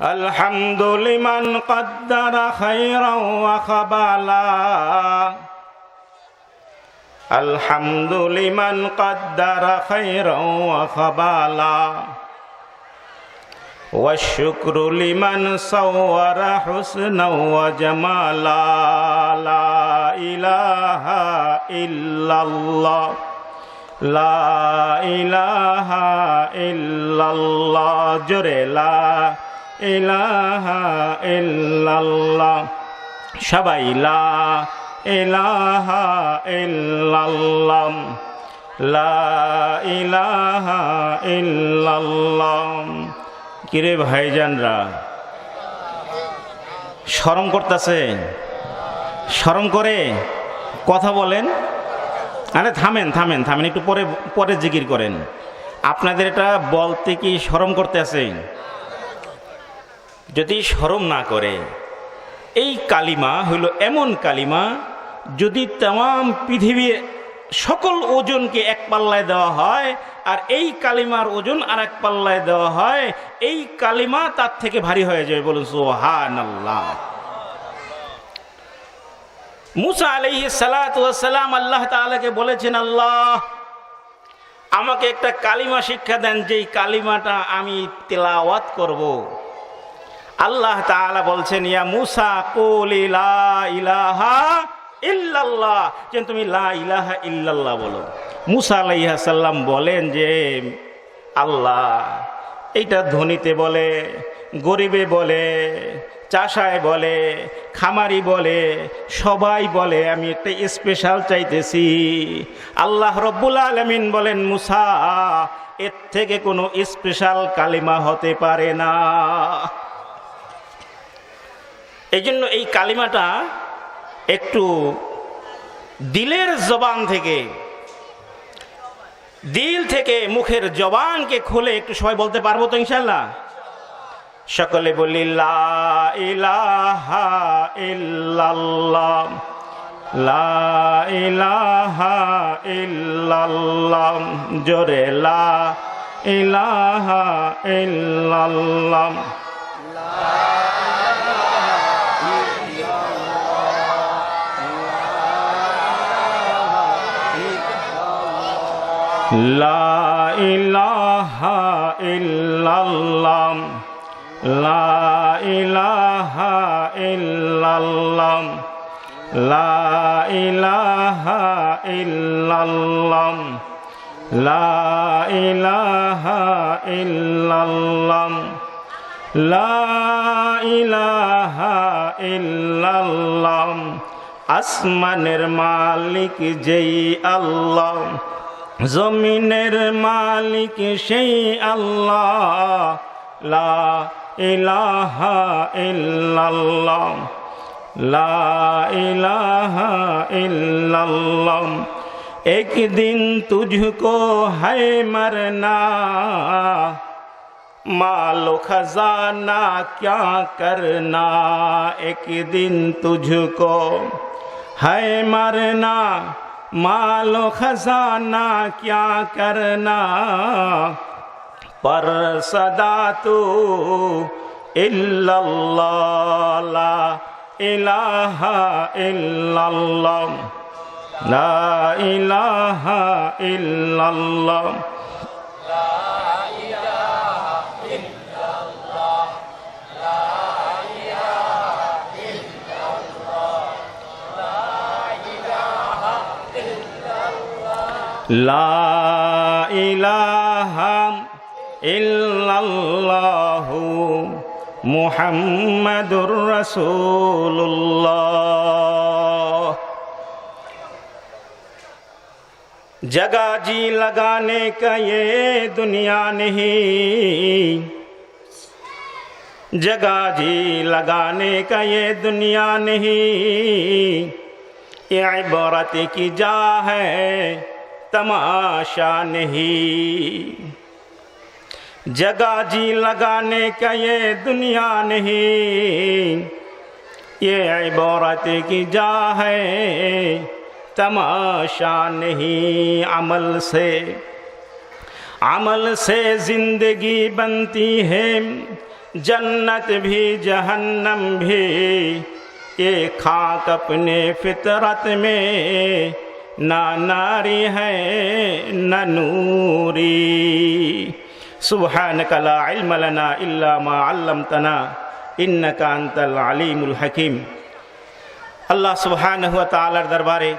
الحمد لمن قدر خيرا وخبالا. الحمد لمن قدر خيرا وخبالا. والشكر لمن صور حسنا وجمالا. لا إله إلا الله. لا إله إلا الله. جري সবাই লা ইলাহা ইল্লাল্লাহ। লা কিরে ভাইজানরা, শরম করতেছে? শরম করে কথা বলেন। আরে থামেন থামেন থামেন, একটু পরে পরে জিকির করেন। আপনাদের এটা বলতে কি শরম করতে আছে? যদি শরম না করে এই কালিমা হইল এমন কালিমা, যদি তাম পৃথিবীর সকল ওজনকে এক পাল্লায় দেওয়া হয়, আর এই কালিমার ওজন আর এক পাল্লায় দেওয়া হয়, এই কালিমা তার থেকে ভারী হয়ে যাবে বলুন সোহান আল্লাহ মুসা আলহি সালাম আল্লাহ তালাকে বলেছেন, আল্লাহ, আমাকে একটা কালিমা শিক্ষা দেন, যেই কালিমাটা আমি তেলাওয়াত করব। আল্লাহ তাআলা বলছেন, ইয়া মুসা, কুলি লা ইলাহা ইল্লাল্লাহ। যে তুমি লা ইলাহা ইল্লাল্লাহ বলো। মুসা আলাইহা সাল্লাম বলেন যে, আল্লাহ, এইটা ধনীতে বলে, গরিবে বলে, চাষায় বলে, খামারি বলে, সবাই বলে, আমি একটা স্পেশাল চাইতেছি। আল্লাহ রব্বুল আলমিন বলেন, মুসা, এর থেকে কোনো স্পেশাল কালিমা হতে পারে না। এই জন্য এই কালিমাটা একটু দিলের জবান থেকে, দিল থেকে মুখের জবানকে খুলে একটু সবাই বলতে পারব তো ইনশাল্লাহ সকলে বলি জোরে, লা ইলাহা ইল্লাল্লাহ। লা ইলাহা ইল্লাল্লাহ, লা ইলাহা ইল্লাল্লাহ, লা ইলাহা ইল্লাল্লাহ, লা ইলাহা ইল্লাল্লাহ, লা ইলাহা ইল্লাল্লাহ। আসমানের মালিক যেই আল্লাহ জমিনের মালিক সেই আল্লাহ লা ইলাহা ইল্লাল্লাহ লা ইলাহা ইল্লাল্লাহ एक दिन तुझको है मरना मालो खजाना क्या करना एक दिन तुझको है मरना मालो खजाना क्या करना पर सदा तू इल्लल्लाह ला इलाहा इल्लल्लाह ला इलाहा لا إله إلا الله محمد رسول जी लगाने का ये दुनिया नहीं। जगा जी लगाने का ये दुनिया नहीं। ये इबारत की जा है। तमाशा नहीं। जगह जी लगाने का ये दुनिया नहीं। ये इबारत की जा है, तमाशा नहीं अमल से। अमल से ज़िंदगी बनती है, जन्नत भी जहन्नम भी। ये खाक अपने फितरत में না নারী হ্যায় না কলা সুবহানাকা লা ইলমা লানা ইল্লা মা আলিমুল হাকিম আল্লাহ সুবহানাহু ওয়া দরবারে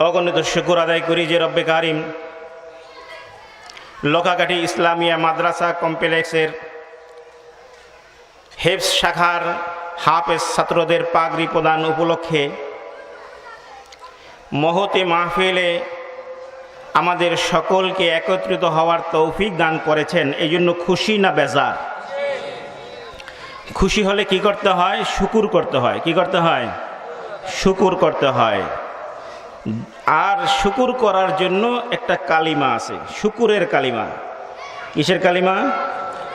অগণিত শুকুর আদায় করি যে রব্বে কারিম লোকাঘাটি ইসলামিয়া মাদ্রাসা কমপ্লেক্সের হেফস শাখার হাফেজ ছাত্রদের পাগড়ি প্রদান উপলক্ষে মহতে মাহফিলে আমাদের সকলকে একত্রিত হওয়ার তৌফিক দান করেছেন, এই জন্য খুশি না বেজার? খুশি হলে কি করতে হয়? শুকুর করতে হয়। কি করতে হয়? শুকুর করতে হয়। আর শুকুর করার জন্য একটা কালিমা আছে, শুকুরের কালিমা। কিসের কালিমা?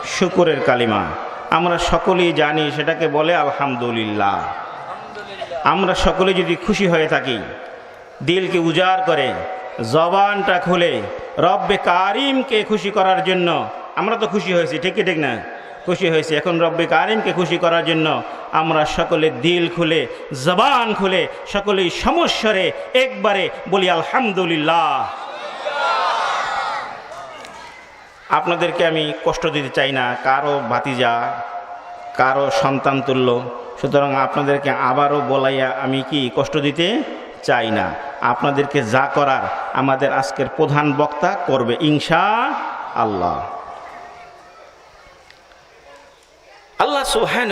শুকুরের কালিমা। আমরা সকলেই জানি, সেটাকে বলে আলহামদুলিল্লাহ। আমরা সকলে যদি খুশি হয়ে থাকি দিলকে উজাড় করে, জবানটা খুলে, রব্বে কারিমকে খুশি করার জন্য, আমরা তো খুশি হয়েছি, ঠিক কি ঠিক না? খুশি হয়েছি, এখন রব্বে কারিমকে খুশি করার জন্য আমরা সকলে দিল খুলে, জবান খুলে, সকলেই সমস্যরে একবারে বলি আলহামদুলিল্লাহ। আপনাদেরকে আমি কষ্ট দিতে চাই না, কারও ভাতিজা, কারও সন্তান তুল্য, সুতরাং আপনাদেরকে আবারও বলাইয়া আমি কি কষ্ট দিতে চাই না। আপনাদেরকে যা করার আমাদের আজকের প্রধান বক্তা করবে ইনশা আল্লাহ। আল্লাহ সুহান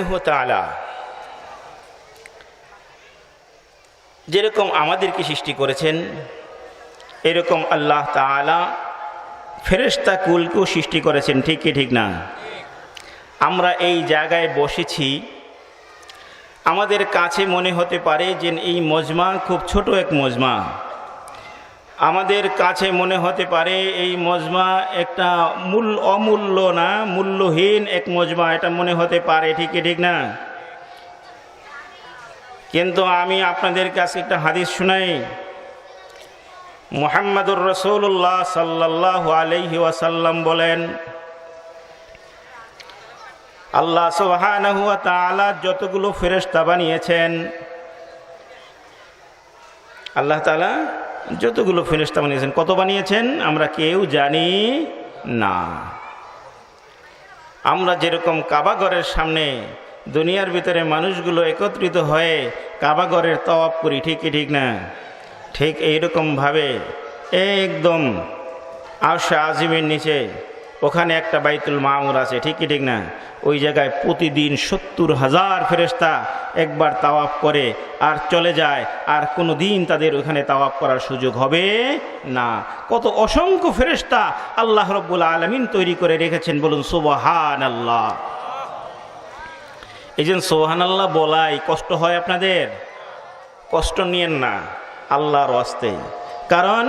যেরকম আমাদেরকে সৃষ্টি করেছেন, এরকম আল্লাহ তালা ফেরেস্তা কুলকেও সৃষ্টি করেছেন, ঠিক কি ঠিক না? আমরা এই জায়গায় বসেছি আমাদের কাছে মনে হতে পারে যে এই মজমা খুব ছোট এক মজমা। আমাদের কাছে মনে হতে পারে এই মজমা একটা মূল অমূল্য না, মূল্যহীন এক মজমা, এটা মনে হতে পারে, ঠিক কি ঠিক না? কিন্তু আমি আপনাদের কাছে একটা হাদিস শুনাই। মোহাম্মদুর রসৌল্লাহ সাল্লাহ আলহি ওয়াসাল্লাম বলেন আল্লাহ সুবহানাহু ওয়া তাআলা যতগুলো ফেরেস্তা বানিয়েছেন, আল্লাহ তাআলা যতগুলো ফেরেস্তা বানিয়েছেন, কত বানিয়েছেন আমরা কেউ জানি না। আমরা যেরকম কাবাগরের সামনে দুনিয়ার ভিতরে মানুষগুলো একত্রিত হয়ে কাবাগরের তওয়াব করি ঠিকই ঠিক না? ঠিক এইরকমভাবে একদম আশা আজিমের নিচে ওখানে একটা বাইতুল মামুর আছে ঠিক কি ঠিক না? ওই জায়গায় প্রতিদিন সত্তর হাজার ফেরেস্তা একবার তাওয়াফ করে, আর চলে যায়, আর কোনো দিন তাদের ওখানে তাওয়াফ করার সুযোগ হবে না। কত অসংখ্য ফেরেস্তা আল্লাহ রব্বুল আলমিন তৈরি করে রেখেছেন, বলুন সুবহান আল্লাহ এই যে সোহান আল্লাহ বলাই কষ্ট হয় আপনাদের? কষ্ট নিয়েন না, আল্লাহর ওয়াস্তে। কারণ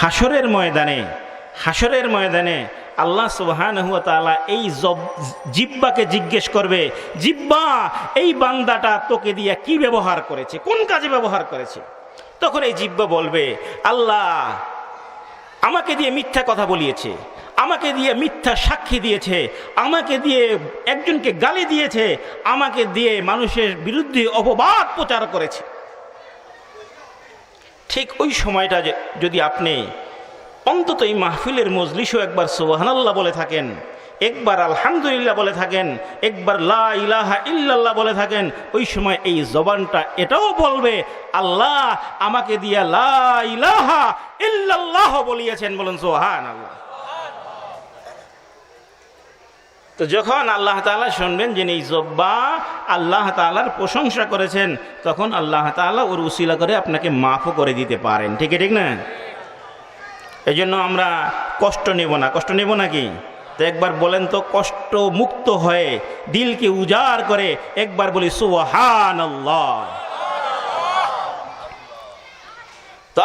হাসরের ময়দানে হাসরের ময়দানে আল্লাহ সুবহান এই জব, জিব্বাকে জিজ্ঞেস করবে, জিব্বা, এই বান্দাটা তোকে দিয়ে কি ব্যবহার করেছে? কোন কাজে ব্যবহার করেছে? তখন এই জিব্বা বলবে, আল্লাহ, আমাকে দিয়ে মিথ্যা কথা বলিয়েছে, আমাকে দিয়ে মিথ্যা সাক্ষী দিয়েছে, আমাকে দিয়ে একজনকে গালি দিয়েছে, আমাকে দিয়ে মানুষের বিরুদ্ধে অপবাদ প্রচার করেছে। ঠিক ওই সময়টা যদি আপনি অন্তত এই মাহফিলের মজলিসও একবার সুবহানাল্লাহ বলে থাকেন, একবার আলহামদুলিল্লাহ বলে থাকেন, একবার লা ইলাহা ইল্লাল্লাহ বলে থাকেন, ওই সময় এই জবানটা এটাও বলবে, আল্লাহ আমাকে দিয়া লা ইলাহা ইল্লাল্লাহ বলিয়েছেন বলেন সোহান আল্লাহ তো যখন আল্লাহ তাআলা শুনবেন যে এই জব্বা আল্লাহ তাআলার প্রশংসা করেছেন, তখন আল্লাহ তাআলা ওর উসিলা করে আপনাকে মাফও করে দিতে পারেন। ঠিক ঠিক না? এই জন্য আমরা কষ্ট নেব না। কষ্ট নেব নাকি তো একবার বলেন তো, কষ্ট মুক্ত হয়ে দিলকে উজাড় করে একবার বলি সুহান আল্লাহ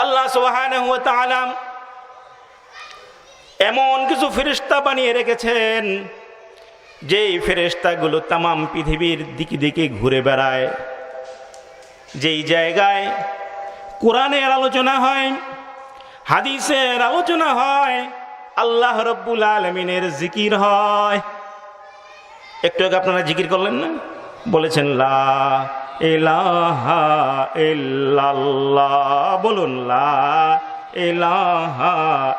আল্লাহ সুহান এমন কিছু ফেরিস্তা বানিয়ে রেখেছেন, যেই ফেরেস্তাগুলো তামাম পৃথিবীর দিকে দিকে ঘুরে বেড়ায়। যেই জায়গায় কোরআনের আলোচনা হয় হাদিসের আলোচনা হয়, আল্লাহ রব্বুল আলমিনের জিকির হয়। একটু আগে আপনারা জিকির করলেন না? বলেছেন, লা ইল্লাল্লাহ। বলুন লা ইলাহা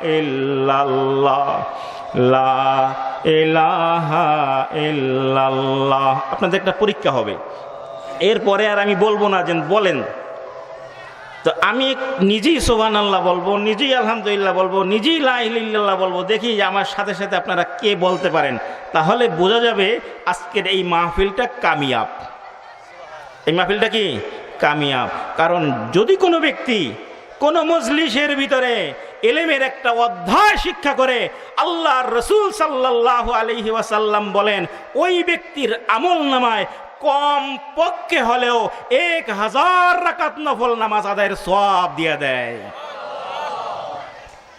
ইল্লাল্লাহ। আপনাদের একটা পরীক্ষা হবে। এরপরে আর আমি বলব না যে বলেন। তো আমি নিজেই সোহান আল্লাহ বলব, নিজেই আলহামদুলিল্লাহ বলব, নিজেই লাইল্লাহ বলব, দেখি আমার সাথে সাথে আপনারা কে বলতে পারেন। তাহলে বোঝা যাবে আজকের এই মাহফিলটা কামিয়াব। এই মাহফিলটা কি? কামিয়াব। কারণ যদি কোনো ব্যক্তি কোন মজলিসের ভিতরে এলেমের একটা অধ্যায় শিক্ষা করে আল্লাহ রসুল সাল্লাহ আলহি বলেন, ওই ব্যক্তির আমল নামায় কম পক্ষে হলেও এক হাজার রাকাত নফল নামাজ আদায়ের সব দিয়ে দেয়।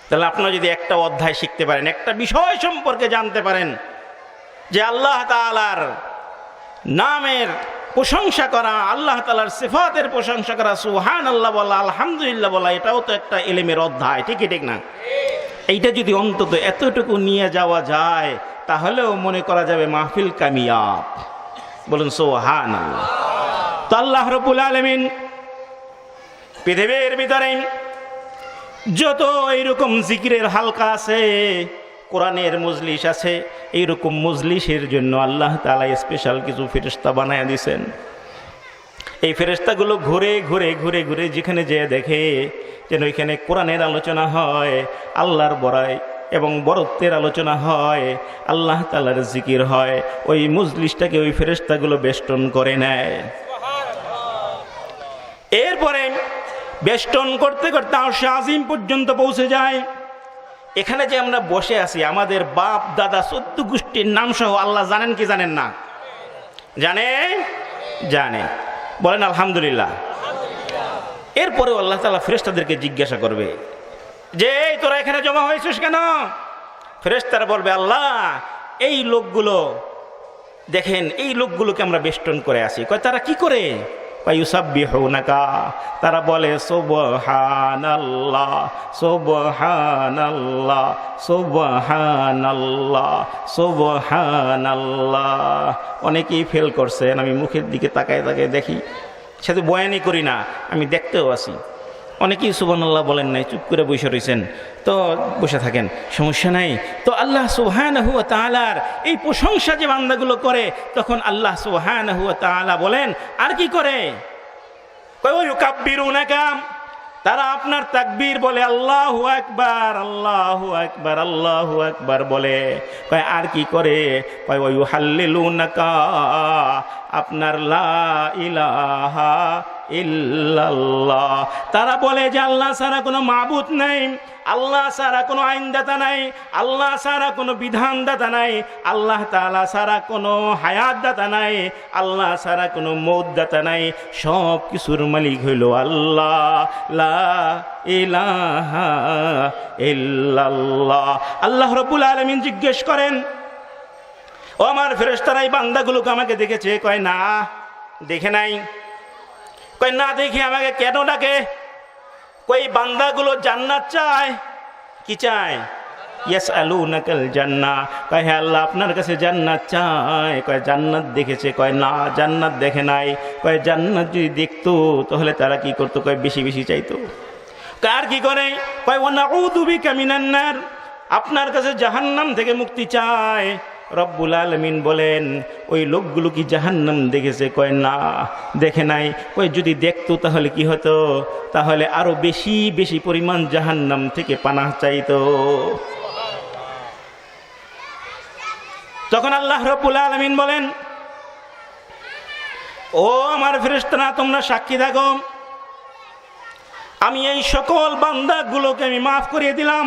তাহলে আপনারা যদি একটা অধ্যায় শিখতে পারেন, একটা বিষয় সম্পর্কে জানতে পারেন, যে আল্লাহ তালার নামের প্রশংসা করা, আল্লাহ তালার সিফাতের প্রশংসা করা সুহান আল্লাহ বলা, আলহামদুলিল্লাহ বলা, এটাও তো একটা এলেমের অধ্যায়, ঠিকই ঠিক না? এইটা যদি অন্তত এতটুকু নিয়ে যাওয়া যায়, তাহলেও মনে করা যাবে মাহফিল কামিয়াব। বলুন সোহান তো আল্লাহ রবুল আলমিন পৃথিবীর ভিতরে যত এইরকম জিকিরের হালকা আছে, কোরআনের মজলিস আছে এইরকম মজলিসের জন্য আল্লাহ তালা স্পেশাল কিছু ফেরিস্তা বানায় দিছেন। এই ফেরেস্তাগুলো ঘুরে ঘুরে ঘুরে ঘুরে যেখানে যেয়ে দেখে যেন ওইখানে কোরআনের আলোচনা হয়, আল্লাহর বড়াই এবং বরত্বের আলোচনা হয়, আল্লাহ তালার জিকির হয়, ওই মজলিসটাকে ওই ফেরেস্তাগুলো বেষ্টন করে নেয়। এরপরে বেষ্টন করতে করতে আরশে আজিম পর্যন্ত পৌঁছে যায়। এখানে যে আমরা বসে আছি, আমাদের বাপ, দাদা চোদ্দ গোষ্ঠীর নাম সহ আল্লাহ জানেন কি জানেন না? জানে? জানে। বলেন, আলহামদুলিল্লাহ। এরপরেও আল্লাহ তালা ফেরেস্তাদেরকে জিজ্ঞাসা করবে। যে, এই, তোরা এখানে জমা হয়েছিস কেন? ফেরেস্তারা বলবে, আল্লাহ, এই লোকগুলো, দেখেন, এই লোকগুলোকে আমরা বেষ্টন করে আসি কয়, তারা কি করে? তারা বলে অনেকেই ফেল করছেন, আমি মুখের দিকে তাকায় তাকায় দেখি সাথে বয়ানি করি না, আমি দেখতেও আসি অনেকেই সুবহানাল্লাহ বলেন নাই, চুপ করে বসে রয়েছেন তো বসে থাকেন, সমস্যা নাই। তো আল্লাহ সুহান হুয়া তালার এই প্রশংসা যে বান্দাগুলো করে, তখন আল্লাহ সুহান হুয়া তালা বলেন, আর কি করে? কাব্বির উনাকাম তারা আপনার তাকবীর বলে, আল্লাহ একবার আল্লাহ একবার আল্লাহ একবার বলে। কয়, আর কি করে? আপনার লা ইলাহা ইল্লাল্লাহ। তারা বলে যে আল্লাহ ছাড়া কোনো মাবুত নাই, আল্লাহ ছাড়া কোনো আইনদাতা নাই, আল্লাহ ছাড়া কোনো বিধানদাতা নাই, আল্লাহ তালা ছাড়া কোনো হায়াতদাতা নাই, আল্লাহ ছাড়া কোনো মৌদাতা নাই। সব কিছুর মালিক হইল আল্লাহ। ইল্লাল্লাহ। আল্লাহ রব্বুল আলমিন জিজ্ঞেস করেন, ও আমার ফেরেস্তারা বান্দাগুলোকে আমাকে দেখেছে? কয়, না, দেখে নাই। কয় না দেখে আমাকে কেন ডাকে? কই, বান্দাগুলো জান্নাত চায়? কি চায়? আলু আপনার কাছে চায় কয়, জান্নাত দেখেছে। কয়, না, জান্নাত দেখে নাই। কয়, জান্নাত যদি দেখতো, তাহলে তারা কি করতো? কয়, বেশি বেশি চাইতো। কার কি করে? কয় উদুবি কামিনান্নার আপনার কাছে জাহান্নাম থেকে মুক্তি চায়। রব্বুল আলমিন বলেন, ওই লোকগুলো কি জাহান্নাম দেখেছে? কয়, না, দেখে নাই। কয়, যদি দেখতো তাহলে কি হতো? তাহলে আরও বেশি বেশি পরিমাণ জাহান্নাম থেকে পানা চাইতো। তখন আল্লাহ রব্বুল আলমিন বলেন, ও আমার ফেরেস্তানা তোমরা সাক্ষী থাকো। আমি এই সকল বান্দাগুলোকে আমি মাফ করিয়ে দিলাম।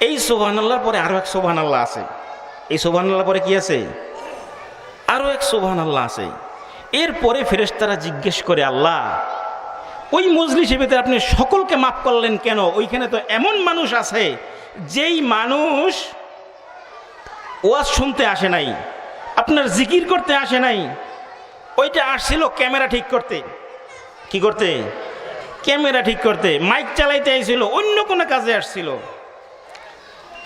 এই সোহান আল্লাহর পরে আরও এক সোহান আল্লাহ আছে। এই সোহান আল্লাহ পরে কি আছে? আরও এক সোহান আল্লাহ আছে এরপরে ফেরেস্তারা জিজ্ঞেস করে, আল্লাহ, ওই মজলিসের ভিতরে আপনি সকলকে মাফ করলেন কেন? ওইখানে তো এমন মানুষ আছে, যেই মানুষ ওয়াজ শুনতে আসে নাই, আপনার জিকির করতে আসে নাই, ওইটা আসছিল ক্যামেরা ঠিক করতে। কি করতে? ক্যামেরা ঠিক করতে। মাইক চালাইতে আইছিল, অন্য কোনো কাজে আসছিল।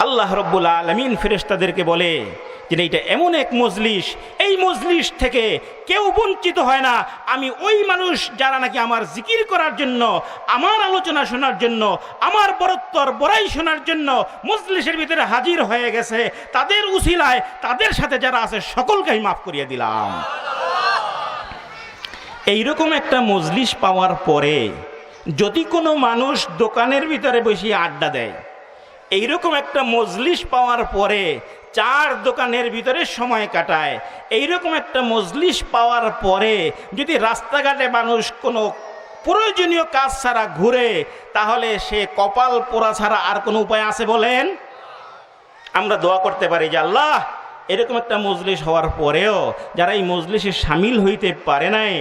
আল্লাহ রব্বুল আলমিন ফেরেশতাদেরকে বলে যে এটা এমন এক মজলিস। এই মজলিস থেকে কেউ বঞ্চিত হয় না। আমি ওই মানুষ যারা নাকি আমার জিকির করার জন্য, আমার আলোচনা শোনার জন্য, আমার বরত্তর বড়াই শোনার জন্য মজলিসের ভিতরে হাজির হয়ে গেছে। তাদের উসিলায়, তাদের সাথে যারা আছে সকলকে আমি মাফ করিয়ে দিলাম। এইরকম একটা মজলিস পাওয়ার পরে যদি কোনো মানুষ দোকানের ভিতরে বসে আড্ডা দেয় এইরকম একটা মজলিস পাওয়ার পরে চার দোকানের ভিতরে সময় কাটায়। এইরকম একটা মজলিস পাওয়ার পরে যদি রাস্তাঘাটে মানুষ কোনো প্রয়োজনীয় কাজ ছাড়া ঘুরে, তাহলে সে কপাল পোড়া ছাড়া আর কোনো উপায় আছে বলেন? আমরা দোয়া করতে পারি যে আল্লাহ, এরকম একটা মজলিস হওয়ার পরেও যারা এই মজলিসে সামিল হইতে পারে নাই,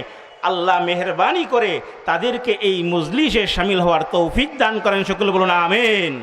আল্লাহ মেহরবানি করে তাদেরকে এই মজলিসে সামিল হওয়ার তৌফিক দান করেন। সকলে বলুন, আমেন।